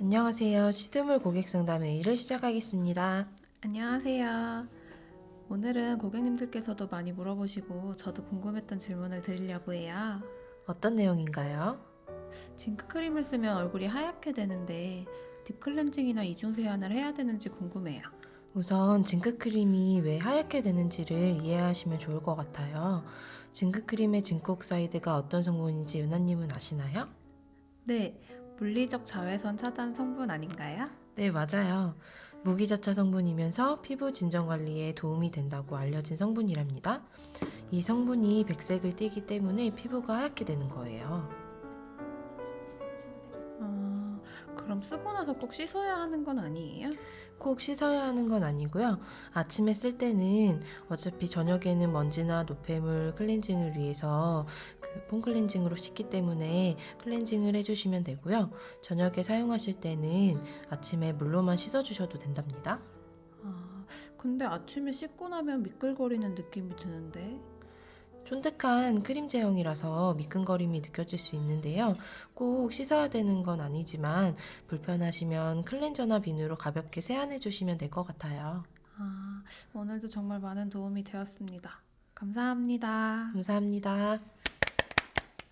안녕하세요. 시드물 고객 상담 회의를 시작하겠습니다. 안녕하세요. 오늘은 고객님들께서도 많이 물어보시고 저도 궁금했던 질문을 드리려고 해요. 어떤 내용인가요? 징크 크림을 쓰면 얼굴이 하얗게 되는데 딥클렌징이나 이중 세안을 해야 되는지 궁금해요. 우선 징크크림이 왜 하얗게 되는지를 이해하시면 좋을 것 같아요. 징크크림의 징크옥사이드가 어떤 성분인지 유나님은 아시나요? 네, 물리적 자외선 차단 성분 아닌가요? 네, 맞아요. 무기자차 성분이면서 피부 진정 관리에 도움이 된다고 알려진 성분이랍니다. 이 성분이 백색을 띠기 때문에 피부가 하얗게 되는 거예요. 그럼 쓰고 나서 꼭 씻어야 하는 건 아니에요? 꼭 씻어야 하는 건 아니고요. 아침에 쓸 때는 어차피 저녁에는 먼지나 노폐물 클렌징을 위해서 그 폼클렌징으로 씻기 때문에 클렌징을 해주시면 되고요. 저녁에 사용하실 때는 아침에 물로만 씻어주셔도 된답니다. 아, 근데 아침에 씻고 나면 미끌거리는 느낌이 드는데 쫀득한 크림 제형이라서 미끈거림이 느껴질 수 있는데요. 꼭 씻어야 되는 건 아니지만 불편하시면 클렌저나 비누로 가볍게 세안해 주시면 될 것 같아요. 아, 오늘도 정말 많은 도움이 되었습니다. 감사합니다. 감사합니다.